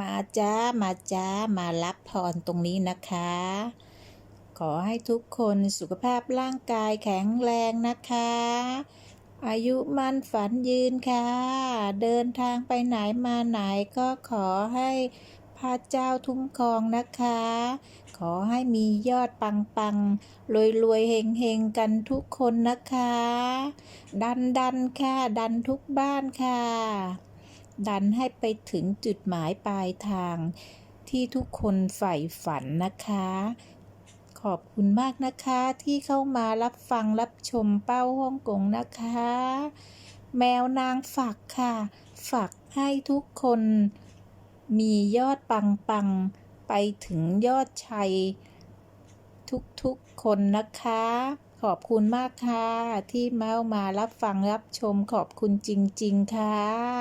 มาจ้า มาจ้า มารับพรตรงนี้นะคะ ขอให้ทุกคนสุขภาพร่างกายแข็งแรงนะคะ อายุมั่นฝันยืนค่ะ เดินทางไปไหนมาไหนก็ขอให้พระเจ้าทุ่มครองนะคะ ขอให้มียอดปังปังรวยรวยเฮงเฮงกันทุกคนนะคะ ดันดันค่ะ ดันทุกบ้านค่ะ ดันให้ไปถึงจุดหมายปลายทาง ที่ทุกคนใฝ่ฝันนะคะ ขอบคุณมากนะคะที่เข้ามารับฟังรับชมเป้าฮ่องกงนะคะ แมวนางฝักค่ะ ฝักให้ทุกคนมียอดปังปังไปถึงยอดชัย ทุกๆคนนะคะ ขอบคุณมากค่ะ ที่เมามารับฟังรับชมขอบคุณจริง ๆ ค่ะ